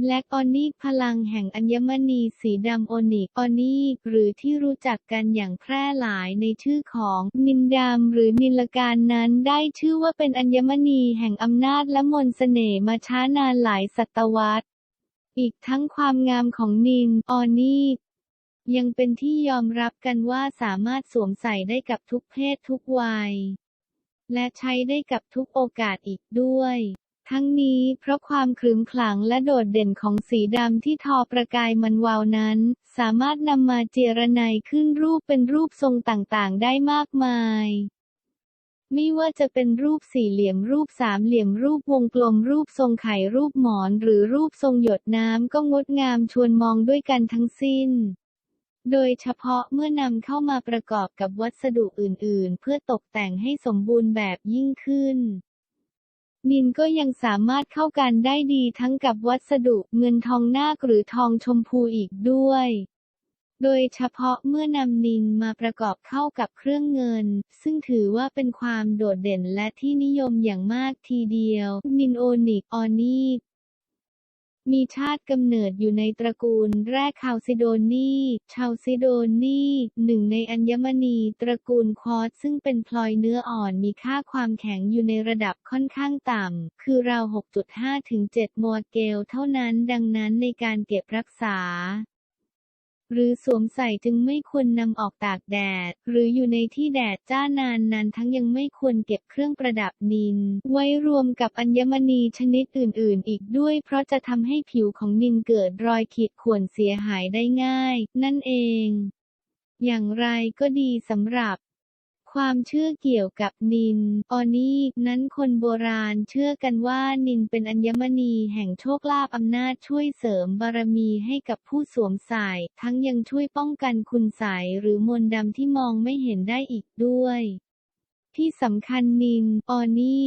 แบล็กออนิกพลังแห่งอัญมณีสีดำโอนิกออนิกหรือที่รู้จักกันอย่างแพร่หลายในชื่อของนินดำหรือนิลการนั้นได้ชื่อว่าเป็นอัญมณีแห่งอำนาจและมนต์เสน่ห์มาช้านานหลายศตวรรษ อีกทั้งความงามของนินออนิกยังเป็นที่ยอมรับกันว่าสามารถสวมใส่ได้กับทุกเพศทุกวัย และใช้ได้กับทุกโอกาสอีกด้วย ทั้งนี้เพราะความขรึมขลังและโดดเด่นของสีดำที่ทอประกายมันวาวนั้น สามารถนำมาเจรไนยขึ้นรูปเป็นรูปทรงต่างๆ ได้มากมายไม่ว่าจะเป็นรูปสี่เหลี่ยมรูปสามเหลี่ยมรูปวงกลมรูปทรงไข่รูปหมอนหรือรูปทรงหยดน้ำก็งดงามชวนมองด้วยกันทั้งสิ้น โดยเฉพาะเมื่อนำเข้ามาประกอบกับวัสดุอื่นๆ เพื่อตกแต่งให้สมบูรณ์แบบยิ่งขึ้น นินก็ยังสามารถเข้ากันได้ดีทั้งกับวัสดุเงินทองนาคหรือทองชมพูอีกด้วย โดยเฉพาะเมื่อนำนินมาประกอบเข้ากับเครื่องเงิน ซึ่งถือว่าเป็นความโดดเด่นและที่นิยมอย่างมากทีเดียว นินโอนิกออนี มีชาติกำเนิดอยู่ในตระกูลแรกคาลซิโดนีชาวซิโดนีหนึ่งในอัญมณีตระกูลควอตซ์ซึ่งเป็นพลอยเนื้ออ่อนมีค่าความแข็งอยู่ในระดับค่อนข้างต่ำ คือราว 6.5 ถึง7มัวเกลเท่านั้น ดังนั้นในการเก็บรักษา หรือสวมใส่จึงไม่ควรนำออกตากแดด หรืออยู่ในที่แดดจ้านานนั้นทั้งยังไม่ควรเก็บเครื่องประดับนิน ไว้รวมกับอัญมณีชนิดอื่น ๆ อีกด้วย เพราะจะทำให้ผิวของนินเกิดรอยขีดข่วนเสียหายได้ง่าย นั่นเอง อย่างไรก็ดีสำหรับ ความเชื่อเกี่ยวกับนินออนีนั้นคนโบราณเชื่อกันว่านินเป็นอัญมณีแห่งโชคลาภอำนาจช่วยเสริมบารมีให้กับผู้สวมใส่ ทั้งยังช่วยป้องกันคุณไสยหรือมนต์ดำที่มองไม่เห็นได้อีกด้วย ที่สำคัญนินออนี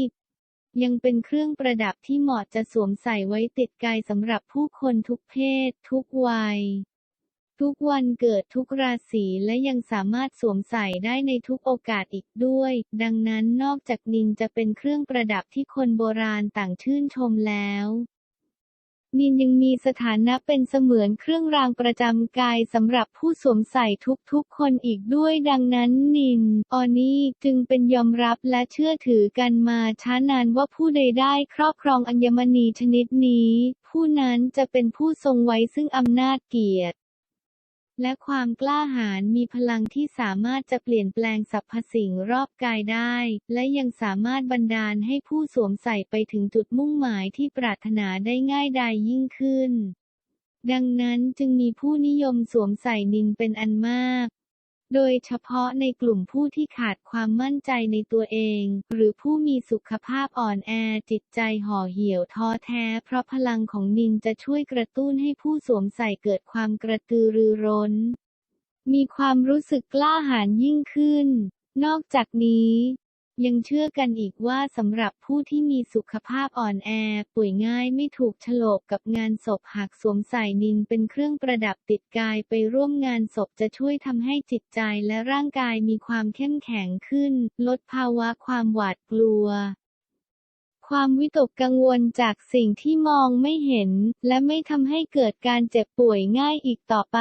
ยังเป็นเครื่องประดับที่เหมาะจะสวมใส่ไว้ติดกายสำหรับผู้คนทุกเพศ ทุกวัย ทุกวันเกิดทุกราศีและยังสามารถสวมใส่ได้ในทุกโอกาสอีกด้วย ดังนั้นนอกจากนินจะเป็นเครื่องประดับที่คนโบราณต่างชื่นชมแล้วนินยังมีสถานะเป็นเสมือนเครื่องรางประจำกายสำหรับผู้สวมใส่ทุกๆคนอีกด้วยดังนั้นนิน ออนี่จึงเป็นยอมรับและเชื่อถือกันมาช้านานว่าผู้ใดได้ครอบครองอัญมณีชนิดนี้ ผู้นั้นจะเป็นผู้ทรงไว้ซึ่งอำนาจเกียรติ และความกล้าหาญมีพลังที่สามารถจะเปลี่ยนแปลงสรรพสิ่งรอบกายได้ และยังสามารถบันดาลให้ผู้สวมใส่ไปถึงจุดมุ่งหมายที่ปรารถนาได้ง่ายดายยิ่งขึ้น ดังนั้นจึงมีผู้นิยมสวมใส่นินเป็นอันมาก โดยเฉพาะในกลุ่มผู้ที่ขาดความมั่นใจในตัวเอง หรือผู้มีสุขภาพอ่อนแอจิตใจห่อเหี่ยวท้อแท้ เพราะพลังของนินจะช่วยกระตุ้นให้ผู้สวมใส่เกิดความกระตือรือร้น มีความรู้สึกกล้าหาญยิ่งขึ้น นอกจากนี้ ยังเชื่อกันอีกว่าสำหรับผู้ที่มีสุขภาพอ่อนแอ ป่วยง่ายไม่ถูกฉลกกับงานศพหากสวมใส่นินเป็นเครื่องประดับติดกายไปร่วมงานศพจะช่วยทำให้จิตใจและร่างกายมีความเข้มแข็งขึ้น ลดภาวะความหวาดกลัว ความวิตกกังวลจากสิ่งที่มองไม่เห็น และไม่ทำให้เกิดการเจ็บป่วยง่ายอีกต่อไป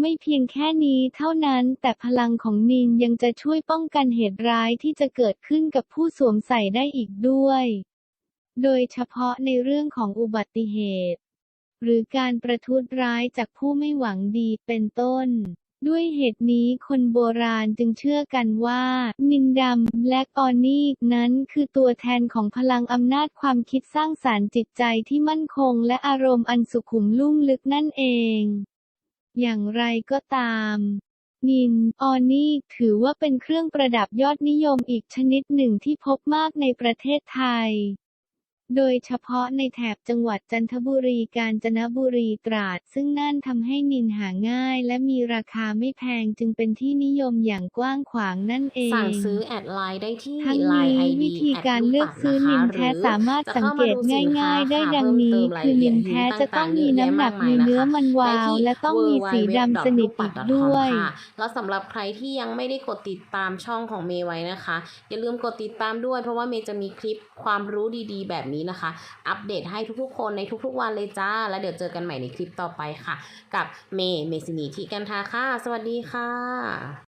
ไม่เพียงแค่นี้เท่านั้น แต่พลังของนินยังจะช่วยป้องกันเหตุร้ายที่จะเกิดขึ้นกับผู้สวมใส่ได้อีกด้วย โดยเฉพาะในเรื่องของอุบัติเหตุ หรือการประทุษร้ายจากผู้ไม่หวังดีเป็นต้น ด้วยเหตุนี้คนโบราณจึงเชื่อกันว่า นินดำแบล็กออนีนั้นคือตัวแทนของพลังอำนาจความคิดสร้างสารรค์จิตใจที่มั่นคงและอารมณ์อันสุขุมลุ่มลึกนั่นเอง อย่างไรก็ตามนินออนีถือว่าเป็นเครื่องประดับยอดนิยมอีกชนิดหนึ่งที่พบมากในประเทศไทย โดยเฉพาะในแถบจังหวัดจันทบุรีกาญจนบุรีตราด ซึ่งนั่นทำให้นินหาง่าย และมีราคาไม่แพงจึงเป็นที่นิยมอย่างกว้างขวางนั่นเอง สั่งซื้อแอดไลน์ได้ที่ทั้งไลน์นี้ไอดีวิธีการเลือกซื้อนินแท้สามารถสังเกตง่ายๆ ได้ดังนี้คือนินแท้จะต้องมีน้ำหนักมีเนื้อมันวาว และต้องมีสีดำสนิทอีกด้วย แล้วสำหรับใครที่ยังไม่ได้กดติดตามช่องของเมย์ไว้นะคะ อย่าลืมกดติดตามด้วย เพราะว่าเมย์จะมีคลิปความรู้ดีๆ แบบนี้นี้นะคะ อัปเดตให้ทุกๆ คนในทุกๆวันเลยจ้า แล้วเดี๋ยวเจอกันใหม่ในคลิปต่อไปค่ะ กับเมย์เมซินีที่กันทาค่ะ สวัสดีค่ะ